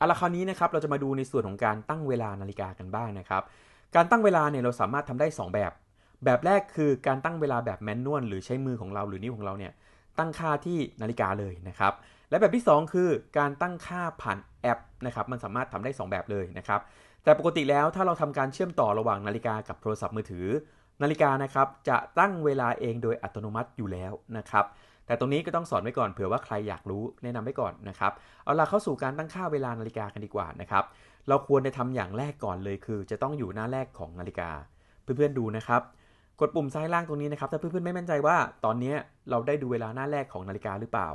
เอาละคราวนี้นะครับเราจะมาดูในส่วนของการตั้งเวลานาฬิกากันบ้างนะครับ การตั้งเวลาเนี่ยเราสามารถทำได้ 2 แบบ แบบแรกคือการตั้งเวลาแบบแมนนวลหรือใช้มือของเราหรือนิ้วของเราเนี่ยตั้งค่าที่นาฬิกาเลยนะครับและแบบที่ 2 คือการตั้งค่าผ่านแอปนะครับมันสามารถทำได้ 2 แบบเลยนะครับแต่ปกติแล้วถ้าเราทำการเชื่อมต่อระหว่างนาฬิกากับโทรศัพท์มือถือ นาฬิกานะครับจะตั้งเวลาเองโดยอัตโนมัติอยู่แล้วนะครับ แต่ตรงนี้ก็ต้องสอนไว้ก่อนเผื่อว่าใครอยากรู้แนะนำไว้ก่อนนะครับเอาล่ะเข้าสู่การตั้งค่าเวลานาฬิกากันดีกว่านะครับเราควรจะทำอย่างแรกก่อนเลยคือ จะต้องอยู่หน้าแรกของนาฬิกา เพื่อนๆดูนะครับกดปุ่มซ้ายล่างตรงนี้นะครับถ้าเพื่อนๆไม่มั่นใจว่าตอนนี้เราได้ดูเวลาหน้าแรกของนาฬิกาหรือเปล่า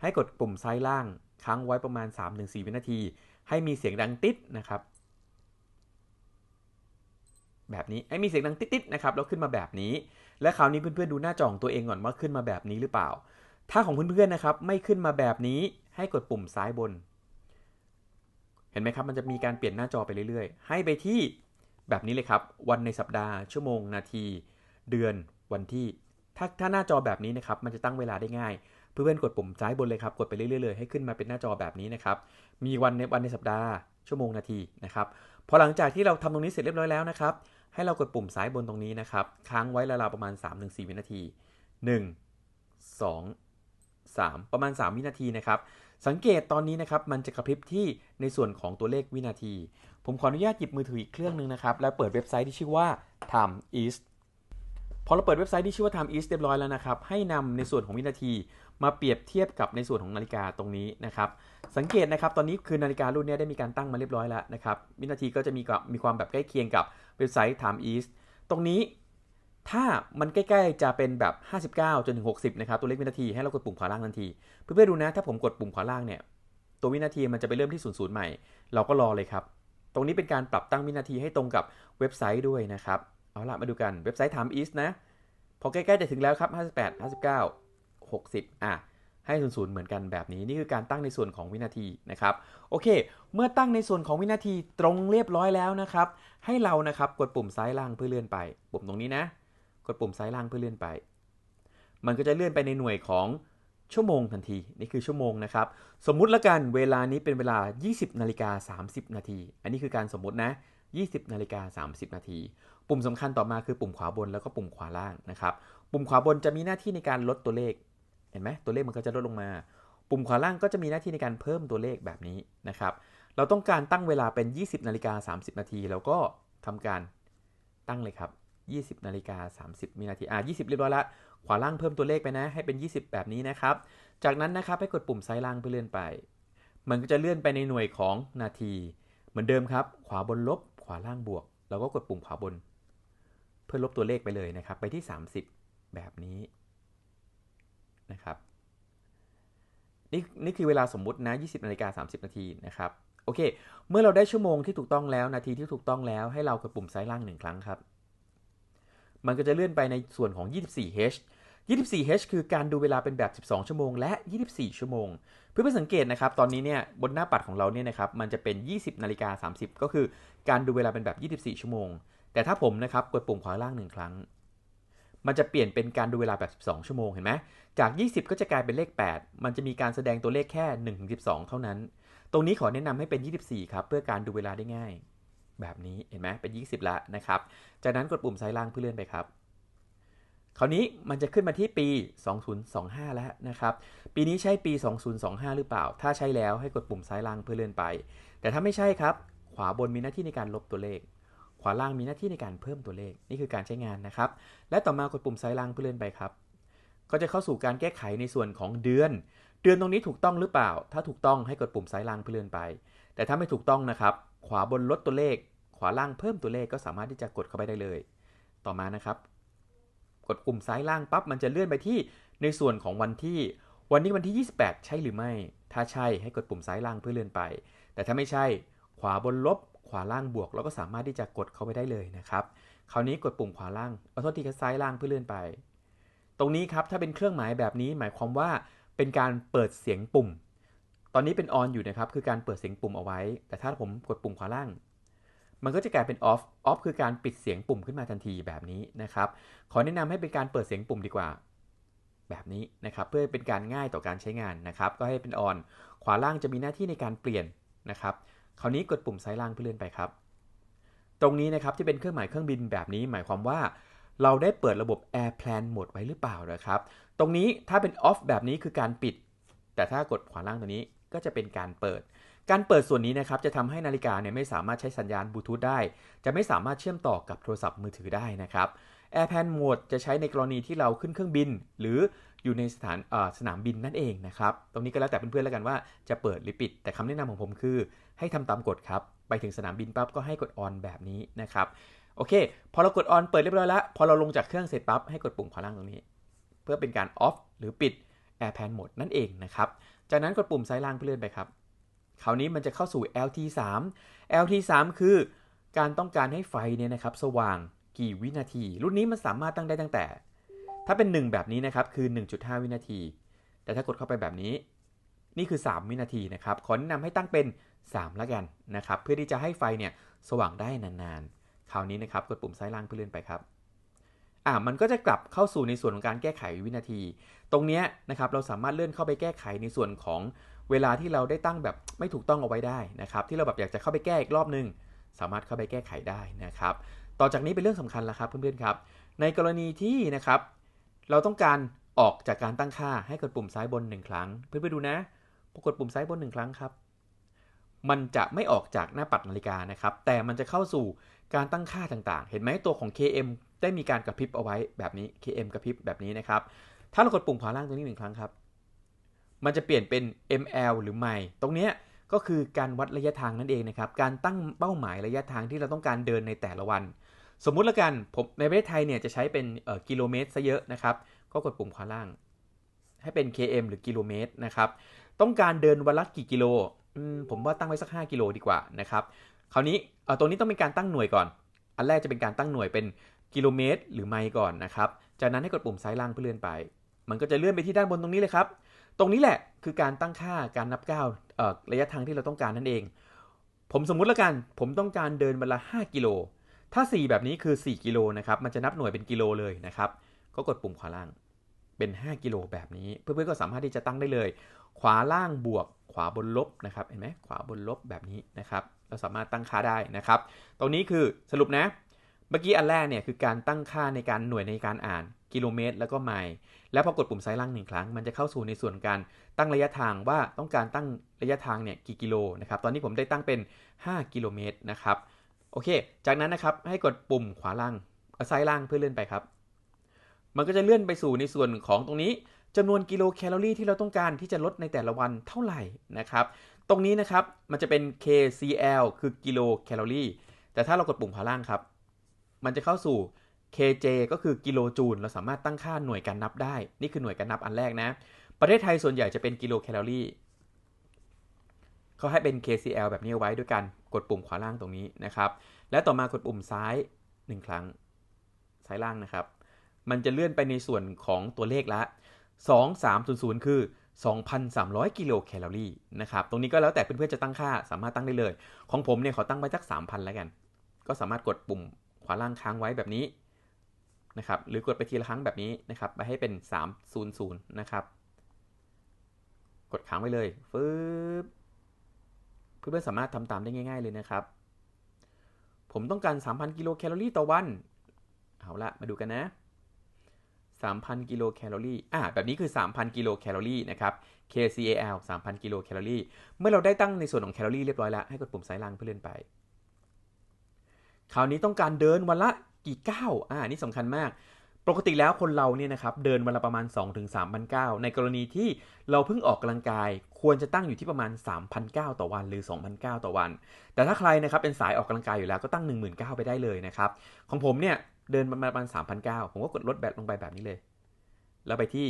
ให้กดปุ่มซ้ายล่างค้างไว้ประมาณ 3-4 วินาที ให้มีเสียงดังติ๊ดนะครับ แบบนี้ให้มีเสียงดังติ๊ดๆนะครับแล้วขึ้นมาแบบนี้ และคราวนี้เพื่อนๆดูหน้าจอของตัวเองก่อนว่าขึ้นมาแบบนี้หรือเปล่า ถ้าของเพื่อนๆนะครับไม่ขึ้นมาแบบนี้ให้กดปุ่มซ้ายบน เห็นไหมครับมันจะมีการเปลี่ยนหน้าจอไปเรื่อยๆ ให้ไปที่แบบนี้เลยครับ วันในสัปดาห์ ชั่วโมง นาที เดือน วันที่ ถ้าถ้าหน้าจอแบบนี้นะครับมันจะตั้งเวลาได้ง่ายเพื่อนๆกดปุ่มซ้ายบนเลยครับกดไปเรื่อยๆเลยให้ขึ้นมาเป็นหน้าจอแบบนี้นะครับมีวันในวันในสัปดาห์ ชั่วโมงนาทีนะครับพอหลังจากที่เราทำตรงนี้เสร็จเรียบร้อยแล้วนะครับ ให้เรากดปุ่มซ้ายบนตรงนี้นะครับ ค้างไว้ราวๆประมาณ 3-4 วินาที 1 2 3 ประมาณ 3 วินาทีนะครับ สังเกตตอนนี้นะครับ มันจะกระพริบที่ในส่วนของตัวเลขวินาที ผมขออนุญาตหยิบมือถืออีกเครื่องหนึ่งนะครับ แล้วเปิดเว็บไซต์ที่ชื่อว่า Time East พอเราเปิดเว็บไซต์ที่ชื่อว่า Time East เรียบร้อยแล้วนะครับ ให้นำในส่วนของวินาที มาเปรียบเทียบกับในส่วนของนาฬิกาตรงนี้นะครับ สังเกตนะครับ ตอนนี้คือนาฬิการุ่นนี้ได้มีการตั้งมาเรียบร้อยแล้วนะครับ วินาทีก็จะมีกับมีความแบบใกล้เคียงกับ เว็บไซต์ Time East ตรงนี้ถ้ามันใกล้ๆจะเป็นแบบ 59 จนถึง 60 นะครับ ตัวเลขวินาทีให้เรากดปุ่มขวาล่างทันที เพื่อนๆดูนะ ถ้าผมกดปุ่มขวาล่างเนี่ย ตัววินาทีมันจะไปเริ่มที่ 00 ใหม่ เราก็รอเลยครับ ตรงนี้เป็นการปรับตั้งวินาทีให้ตรงกับเว็บไซต์ด้วยนะครับ เอาละมาดูกัน เว็บไซต์ Time East นะ พอใกล้ๆจะถึงแล้วครับ 58 59 60 อะ ให้00เหมือนกันแบบนี้ นี่คือการตั้งในส่วนของวินาทีนะครับโอเค เมื่อตั้งในส่วนของวินาทีตรงเรียบร้อยแล้วนะครับ ให้เรานะครับกดปุ่มซ้ายล่างเพื่อเลื่อนไป ปุ่มตรงนี้นะ กดปุ่มซ้ายล่างเพื่อเลื่อนไป มันก็จะเลื่อนไปในหน่วยของชั่วโมงทันที นี่คือชั่วโมงนะครับ สมมุติละกันเวลานี้เป็นเวลา 20นาฬิกา30 นาที อันนี้คือการสมมุตินะ 20นาฬิกา30 นาที ปุ่มสำคัญต่อมาคือปุ่มขวาบนแล้วก็ปุ่มขวาล่างนะครับ ปุ่มขวาบนจะมีหน้าที่ในการลดตัวเลข เห็นไหมตัวเลขมันก็จะลดลงมา ปุ่มขวาล่างก็จะมีหน้าที่ในการเพิ่มตัวเลขแบบนี้นะครับ เราต้องการตั้งเวลาเป็น 20นาฬิกา30 นาทีแล้วก็ทำการตั้งเลยครับ 20นาฬิกา30วินาทีอะ20 เรียบร้อยละขวาล่างเพิ่มตัวเลขไปนะ ให้เป็น 20 แบบนี้นะครับ จากนั้นนะครับให้กดปุ่มซ้ายล่างเพื่อเลื่อนไป มันก็จะเลื่อนไปในหน่วยของนาที เหมือนเดิมครับ ขวาบนลบ ขวาล่างบวก เราก็กดปุ่มขวาบน เพื่อลบตัวเลขไปเลยนะครับ ไปที่ 30 แบบนี้ นะครับนี่นี่คือเวลาสมมุตินะ 20นาฬิกา30 นาทีนะครับโอเค เมื่อเราได้ชั่วโมงที่ถูกต้องแล้วนาทีที่ถูกต้องแล้วให้เรากดปุ่มซ้ายล่างหนึ่งครั้งครับ มันก็จะเลื่อนไปในส่วนของ 24H 24H คือการดูเวลาเป็นแบบ 12 ชั่วโมง และ 24 ชั่วโมง เพื่อไปสังเกตนะครับ ตอนนี้เนี่ยบนหน้าปัดของเราเนี่ยนะครับ มันจะเป็น 20นาฬิกา30 ก็คือการดูเวลาเป็นแบบ 24 ชั่วโมง แต่ถ้าผมนะครับกดปุ่มขวาล่างหนึ่งครั้ง มันจะเปลี่ยนเป็นการดูเวลาแบบ12 ชั่วโมงเห็นไหมจาก 20 ก็จะกลายเป็นเลข 8 มันจะมีการแสดงตัวเลขแค่1 12 เท่านั้น ตรงนี้ขอแนะนำให้เป็น 24 ครับ เพื่อการดูเวลาได้ง่าย แบบนี้เห็นไหมเป็น 20 ละนะครับ จากนั้นกดปุ่มซ้ายล่างเพื่อเลื่อนไปครับ คราวนี้มันจะขึ้นมาที่ปี 2025 แล้วนะครับ ปีนี้ใช่ปี 2025 หรือเปล่า ถ้าใช่แล้วให้กดปุ่มซ้ายล่างเพื่อเลื่อนไป แต่ถ้าไม่ใช่ครับ ขวาบนมีหน้าที่ในการลบตัวเลข ขวาล่างมีหน้าที่ในการเพิ่มตัวเลข นี่คือการใช้งานนะครับ และต่อมากดปุ่มซ้ายล่างเพื่อเลื่อนไปครับ ก็จะเข้าสู่การแก้ไขในส่วนของเดือน เดือนตรงนี้ถูกต้องหรือเปล่า ถ้าถูกต้องให้กดปุ่มซ้ายล่างเพื่อเลื่อนไป แต่ถ้าไม่ถูกต้องนะครับ ขวาบนลดตัวเลข ขวาล่างเพิ่มตัวเลขก็สามารถที่จะกดเข้าไปได้เลย ต่อมานะครับ กดปุ่มซ้ายล่างปั๊บมันจะเลื่อนไปที่ในส่วนของวันที่ วันนี้วันที่ 28 ใช่หรือไม่ ถ้าใช่ให้กดปุ่มซ้ายล่างเพื่อเลื่อนไป แต่ถ้าไม่ใช่ ขวาบนลบ ขวาล่างบวก เราก็สามารถที่จะกดเข้าไปได้เลยนะครับ คราวนี้กดปุ่มขวาล่างเอาโทษทีครับซ้ายล่างเพื่อเลื่อนไป ตรงนี้ครับถ้าเป็นเครื่องหมายแบบนี้หมายความว่าเป็นการเปิดเสียงปุ่ม ตอนนี้เป็น on อยู่นะครับ คือการเปิดเสียงปุ่มเอาไว้ แต่ถ้าผมกดปุ่มขวาล่าง มันก็จะกลายเป็น off off คือการปิดเสียงปุ่มขึ้นมาทันทีแบบนี้นะครับ ขอแนะนำให้เป็นการเปิดเสียงปุ่มดีกว่า แบบนี้นะครับ เพื่อเป็นการง่ายต่อการใช้งานนะครับ ก็ให้เป็น on ขวาล่างจะมีหน้าที่ในการเปลี่ยนนะครับ คราวนี้กดปุ่มซ้ายล่างเพื่อเลื่อนไปครับ ตรงนี้นะครับที่เป็นเครื่องหมายเครื่องบินแบบนี้ หมายความว่า เราได้เปิดระบบ Airplan Mode ไว้หรือเปล่านะครับ ตรงนี้ถ้าเป็น off แบบนี้คือการปิด แต่ถ้ากดขวาล่างตัวนี้ก็จะเป็นการเปิด การเปิดส่วนนี้นะครับจะทำให้นาฬิกาเนี่ยไม่สามารถใช้สัญญาณบลูทูธได้ จะไม่สามารถเชื่อมต่อกับโทรศัพท์มือถือได้นะครับ Airpan Mode จะใช้ในกรณีที่เราขึ้นเครื่องบิน หรืออยู่ในสถานสนามบินนั่นเองนะครับ ตรงนี้ก็แล้วแต่เพื่อนๆแล้วกันว่าจะเปิดหรือปิด แต่คำแนะนำของผมคือ ให้ทำตามกฎครับ ไปถึงสนามบินปั๊บก็ให้กด on แบบนี้นะครับ โอเค พอเรากด on เปิดเรียบร้อยแล้ว พอเราลงจากเครื่องเสร็จปั๊บให้กดปุ่มขวาล่างตรงนี้ เพื่อเป็นการ off หรือปิด Airpan Mode นั่นเองนะครับ จากนั้นกดปุ่มซ้ายล่างเพื่อเลื่อนไปครับ คราวนี้มันจะเข้าสู่ LT3 LT3 คือการต้องการให้ไฟเนี่ยนะครับสว่าง กี่วินาที รุ่นนี้มันสามารถตั้งได้ตั้งแต่ ถ้าเป็น 1 แบบนี้นะครับคือ 1.5 วินาที แต่ถ้ากดเข้าไปแบบนี้ นี่คือ 3 วินาทีนะครับขอแนะนำให้ตั้งเป็น 3ล้วกันนะครับเพื่อที่จะให้ไฟเนี่ยสว่างได้นานๆ คราวนี้นะครับกดปุ่มซ้ายล่างเพื่อเลื่อนไปครับอ่ามันก็จะกลับเข้าสู่ในส่วนของการแก้ไขวินาที ตรงนี้นะครับเราสามารถเลื่อนเข้าไปแก้ไขในส่วนของเวลาที่เราได้ตั้งแบบไม่ถูกต้องเอาไว้ได้นะครับ ที่เราแบบอยากจะเข้าไปแก้อีกรอบนึง สามารถเข้าไปแก้ไขได้นะครับ ต่อจากนี้เป็นเรื่องสำคัญแล้วครับเพื่อนๆครับ ในกรณีที่นะครับเราต้องการออกจากการตั้งค่าให้กดปุ่มซ้ายบน 1 ครั้ง เพื่อนๆดูนะพอกดปุ่มซ้ายบน 1 ครั้งครับ มันจะไม่ออกจากหน้าปัดนาฬิกานะครับ แต่มันจะเข้าสู่การตั้งค่าต่างๆ เห็นไหมตัวของ KM ได้มีการกระพริบเอาไว้แบบนี้ KM กระพริบแบบนี้นะครับ ถ้าเรากดปุ่มขวาล่างตรงนี้หนึ่งครั้งครับ มันจะเปลี่ยนเป็น ML หรือไมล์ตรงนี้ก็คือการวัดระยะทางนั่นเองนะครับ การตั้งเป้าหมายระยะทางที่เราต้องการเดินในแต่ละวัน สมมุติละกันผมในประเทศไทยเนี่ยจะใช้เป็นกิโลเมตรซะเยอะนะครับ ก็กดปุ่มขวาล่าง ให้เป็น km หรือกิโลเมตรนะครับ ต้องการเดินวันละกี่กิโลผมว่าตั้งไว้สัก 5 กิโลดีกว่านะครับ คราวนี้ตรงนี้ต้องเป็นการตั้งหน่วยก่อน อันแรกจะเป็นการตั้งหน่วยเป็นกิโลเมตร หรือไมล์ก่อนนะครับ จากนั้นให้กดปุ่มซ้ายล่างเพื่อเลื่อนไป มันก็จะเลื่อนไปที่ด้านบนตรงนี้เลยครับ ตรงนี้แหละคือการตั้งค่าการนับก้าวระยะทางที่เราต้องการนั่นเอง ผมสมมุติละกัน ผมต้องการเดินวันละ 5 กิโล ถ้า 4 แบบนี้คือ 4 กิโลนะครับมันจะนับหน่วยเป็นกิโลเลยนะครับก็กดปุ่มขวาล่างเป็น 5 กิโลแบบนี้ เพื่อนๆก็สามารถที่จะตั้งได้เลย ขวาล่างบวก ขวาบนลบนะครับเห็นไหมขวาบนลบแบบนี้นะครับเราสามารถตั้งค่าได้นะครับ ตรงนี้คือสรุปนะ เมื่อกี้อันแรกเนี่ยคือการตั้งค่าในการหน่วยในการอ่านกิโลเมตร แล้วก็ไมล์แล้วพอกดปุ่มซ้ายล่างหนึ่งครั้ง มันจะเข้าสู่ในส่วนการตั้งระยะทางว่าต้องการตั้งระยะทางเนี่ยกี่กิโลนะครับตอนนี้ผมได้ตั้งเป็น 5 กิโลเมตรนะครับ โอเค จากนั้นนะครับให้กดปุ่มขวาล่างซ้ายล่างเพื่อเลื่อนไปครับ มันก็จะเลื่อนไปสู่ในส่วนของตรงนี้จำนวนกิโลแคลอรี่ที่เราต้องการที่จะลดในแต่ละวันเท่าไหร่นะครับ ตรงนี้นะครับมันจะเป็น KCL คือกิโลแคลอรี่ แต่ถ้าเรากดปุ่มขวาล่างครับ มันจะเข้าสู่ KJ ก็คือกิโลจูล เราสามารถตั้งค่าหน่วยการนับได้ นี่คือหน่วยการนับอันแรกนะ ประเทศไทยส่วนใหญ่จะเป็นกิโลแคลอรี่ เขาให้เป็น KCL แบบนี้ไว้ด้วยกันกดปุ่มขวาล่างตรงนี้นะครับ และต่อมากดปุ่มซ้าย 1 ครั้ง ซ้ายล่างนะครับ มันจะเลื่อนไปในส่วนของตัวเลขละ 2300 คือ 2,300 กิโลแคลอรี่นะครับ ตรงนี้ก็แล้วแต่เพื่อนๆจะตั้งค่าสามารถตั้งได้เลย ของผมเนี่ยขอตั้งไว้สัก 3,000 แล้วกัน ก็สามารถกดปุ่มขวาล่างค้างไว้แบบนี้นะครับหรือกดไปทีละครั้งแบบนี้นะครับไปให้เป็น 300 นะครับ กดค้างไว้เลยฟึบ เพื่อนๆสามารถทำตามได้ง่าย ๆเลยนะครับ ผมต้องการ 3,000 กิโลแคลอรี่ต่อวัน เอาละมาดูกันนะ 3,000 กิโลแคลอรี่อ่าแบบนี้คือ 3,000 กิโลแคลอรี่นะครับ KCAL 3,000 กิโลแคลอรี่ เมื่อเราได้ตั้งในส่วนของแคลอรี่เรียบร้อยแล้ว ให้กดปุ่มซ้ายล่างเพื่อเลื่อนไป คราวนี้ต้องการเดินวันละกี่ก้าวอ่านี่สำคัญมากปกติแล้วคนเราเนี่ยนะครับเดินวันละประมาณ 2-3,000ก้าวในกรณีที่เราเพิ่งออกกำลังกาย ควรจะตั้งอยู่ที่ประมาณ 3,000ต่อวันหรือ 2,000ต่อวัน แต่ถ้าใครนะครับเป็นสายออกกำลังกายอยู่แล้วก็ตั้ง10,000ไปได้เลยนะครับ ของผมเนี่ยเดินประมาณ3,000ผมก็กดลดแบบลงไปแบบนี้เลย แล้วไปที่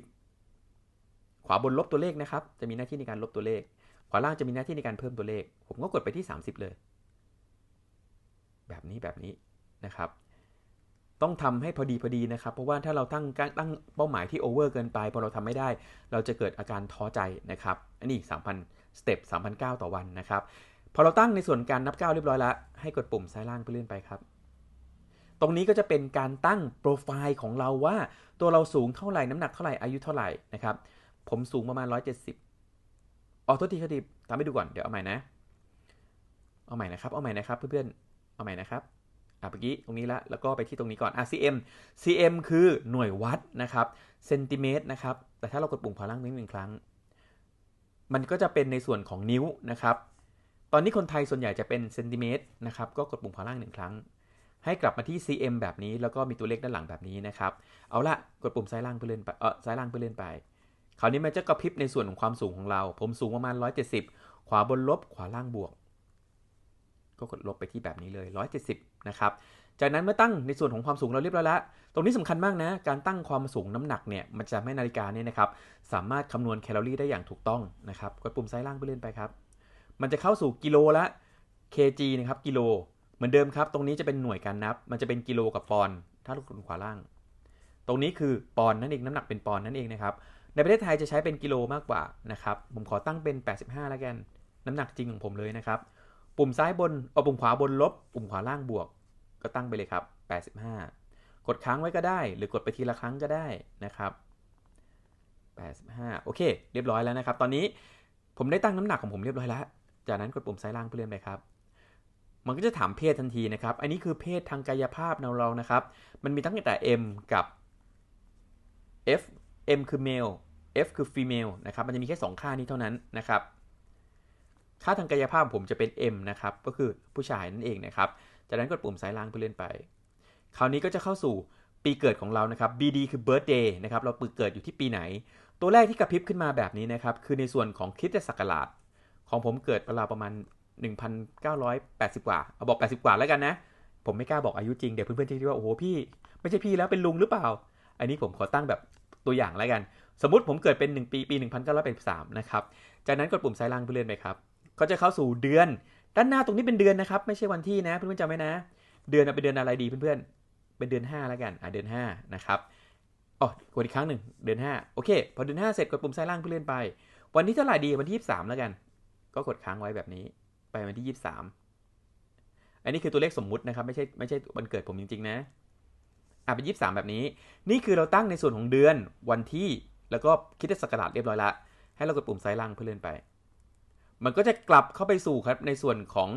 30 ขวาบนลบตัวเลขนะครับ จะมีหน้าที่ในการลบตัวเลข ขวาล่างจะมีหน้าที่ในการเพิ่มตัวเลข ผมก็กดไปที่ 30 เลย แบบนี้แบบนี้นะครับ ต้องทำให้พอดีพอดีนะครับ เพราะว่าถ้าเราตั้งตั้งเป้าหมายที่โอเวอร์เกินไปพอเราทำไม่ได้ เราจะเกิดอาการท้อใจนะครับ อันนี้3,000สเต็ป3,009ต่อวันนะครับ พอเราตั้งในส่วนการนับก้าวเรียบร้อยแล้ว ให้กดปุ่มซ้ายล่างเพื่อเลื่อนไปครับ ตรงนี้ก็จะเป็นการตั้งโปรไฟล์ของเราว่า ตัวเราสูงเท่าไหร่น้ำหนักเท่าไหร่อายุเท่าไหร่นะครับ ผมสูงประมาณ 170อ๋อโทษทีโทษทีทำให้ดูก่อนเดี๋ยวเอาใหม่นะ เอาใหม่นะครับเอาใหม่นะครับเพื่อนๆเอาใหม่นะครับ อะเมื่อกี้ตรงนี้ละแล้วก็ไปที่ตรงนี้ก่อนอะ cm cm คือหน่วยวัดนะครับเซนติเมตรนะครับ แต่ถ้าเรากดปุ่มขวาล่างนิดหนึ่งครั้ง มันก็จะเป็นในส่วนของนิ้วนะครับ ตอนนี้คนไทยส่วนใหญ่จะเป็นเซนติเมตรนะครับ ก็กดปุ่มขวาล่างหนึ่งครั้ง ให้กลับมาที่ cm แบบนี้ แล้วก็มีตัวเลขด้านหลังแบบนี้นะครับ เอาละกดปุ่มซ้ายล่างเพื่อเลื่อนไปเออซ้ายล่างเพื่อเลื่อนไป คราวนี้มันจะกระพริบในส่วนของความสูงของเรา ผมสูงประมาณ 170 ขวาบนลบ ขวาล่างบวก ก็กดลบไปที่แบบนี้เลย 170 นะครับ จากนั้นเมื่อตั้งในส่วนของความสูงเราเรียบร้อยแล้ว ตรงนี้สำคัญมากนะ การตั้งความสูงน้ำหนักเนี่ย มันจะให้นาฬิกาเนี่ยนะครับ สามารถคำนวณแคลอรี่ได้อย่างถูกต้องนะครับ กดปุ่มซ้ายล่างเพื่อเลื่อนไปครับ มันจะเข้าสู่กิโลละ kg นะครับ กิโล เหมือนเดิมครับ ตรงนี้จะเป็นหน่วยการนับ มันจะเป็นกิโลกับปอนด์ ถ้าลูกศรขวาล่าง ตรงนี้คือปอนด์นั่นเอง น้ำหนักเป็นปอนด์นั่นเองนะครับ ในประเทศไทยจะใช้เป็นกิโลมากกว่านะครับ ผมขอตั้งเป็น 85 แล้วกัน น้ำหนักจริงของผมเลยนะครับ ปุ่มซ้ายบนเอาปุ่มขวาบนลบ ปุ่มขวาล่างบวก ก็ตั้งไปเลยครับ 85 กดค้างไว้ก็ได้ หรือกดไปทีละครั้งก็ได้นะครับ85 โอเค เรียบร้อยแล้วนะครับ ตอนนี้ผมได้ตั้งน้ำหนักของผมเรียบร้อยแล้ว จากนั้นกดปุ่มซ้ายล่างเพื่อเลื่อนไปครับ มันก็จะถามเพศทันทีนะครับ อันนี้คือเพศทางกายภาพเรานะครับ มันมีตั้งแต่ M กับ F M คือ male F คือ female นะครับ มันจะมีแค่ 2 ค่านี้เท่านั้นนะครับ ค่าทางกายภาพผมจะเป็น M นะครับ ก็คือผู้ชายนั่นเองนะครับ จากนั้นกดปุ่มซ้ายล่างเพื่อเลื่อนไป คราวนี้ก็จะเข้าสู่ปีเกิดของเรานะครับ BD คือ birthday นะครับ เราปีเกิดอยู่ที่ปีไหน ตัวแรกที่กระพริบขึ้นมาแบบนี้นะครับ คือในส่วนของคริสตศักราช ของผมเกิดราวประมาณ 1,980 กว่า เอาบอก 80 กว่าแล้วกันนะ ผมไม่กล้าบอกอายุจริง เดี๋ยวเพื่อนๆจะคิดว่า โอ้โหพี่ ไม่ใช่พี่แล้วเป็นลุงหรือเปล่า อันนี้ผมขอตั้งแบบตัวอย่างแล้วกัน สมมติผมเกิดเป็น 1 ปี ปี 1983 นะครับ จากนั้นกดปุ่มซ้ายล่างเพื่อเลื่อนไปครับ ก็จะเข้าสู่เดือน ด้านหน้าตรงนี้เป็นเดือนนะครับ ไม่ใช่วันที่นะเพื่อนๆจำไว้นะ เดือนเป็นเดือนอะไรดีเพื่อนๆ เป็นเดือน5แล้วกันอ่าเดือน5นะครับอ๋อกดอีกครั้งหนึ่งเดือน5โอเค พอเดือน5เสร็จกดปุ่มซ้ายล่างเพื่อเลื่อนไป วันที่เท่าไหร่ดีวันที่ 23 แล้วกัน ก็กดค้างไว้แบบนี้ ไปวันที่ 23 อันนี้คือตัวเลขสมมุตินะครับ ไม่ใช่ไม่ใช่วันเกิดผมจริง ๆ นะอะเป็น 23 แบบนี้ นี่คือเราตั้งในส่วนของเดือนวันที่แล้วก็คิดศักราชเรียบร้อยละให้เรากดปุ่มซ้ายล่างเพื่อเลื่อนไป มันก็จะกลับเข้าไปสู่ครับในส่วนของ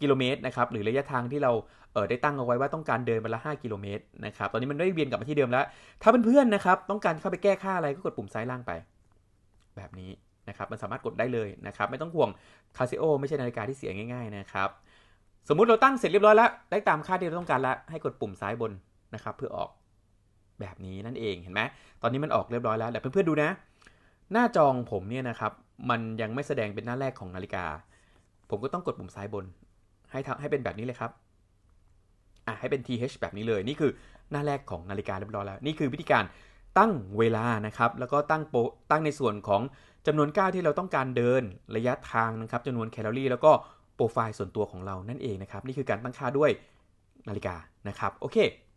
กิโลเมตรนะครับหรือระยะทางที่เราเออได้ตั้งเอาไว้ว่าต้องการเดินวันละ 5 กิโลเมตรนะครับตอนนี้มันได้เวียนกลับมาที่เดิมแล้ว ถ้าเพื่อนๆนะครับต้องการเข้าไปแก้ค่าอะไรก็กดปุ่มซ้ายล่างไป แบบนี้นะครับมันสามารถกดได้เลยนะครับไม่ต้องห่วงคาซิโอไม่ใช่นาฬิกาที่เสียง่ายๆนะครับสมมุติเราตั้งเสร็จเรียบร้อยแล้ว ได้ตามค่าที่เราต้องการแล้วให้กดปุ่มซ้ายบนนะครับเพื่อออกแบบนี้นั่นเองเห็นไหมตอนนี้มันออกเรียบร้อยแล้วแต่เพื่อนๆดูนะ หน้าจองผมเนี่ยนะครับ มันยังไม่แสดงเป็นหน้าแรกของนาฬิกา ผมก็ต้องกดปุ่มซ้ายบน ให้ทให้เป็นแบบนี้เลยครับอะให้เป็น th แบบนี้เลยนี่คือหน้าแรกของนาฬิกาเรียบร้อยแล้ว นี่คือวิธีการตั้งเวลานะครับ แล้วก็ตั้งโปรตั้งในส่วนของจำนวนก้าวที่เราต้องการเดินระยะทางนะครับจำนวนแคลอรี่ แล้วก็โปรไฟล์ส่วนตัวของเรานั่นเองนะครับ นี่คือการตั้งค่าด้วยนาฬิกานะครับ โอเค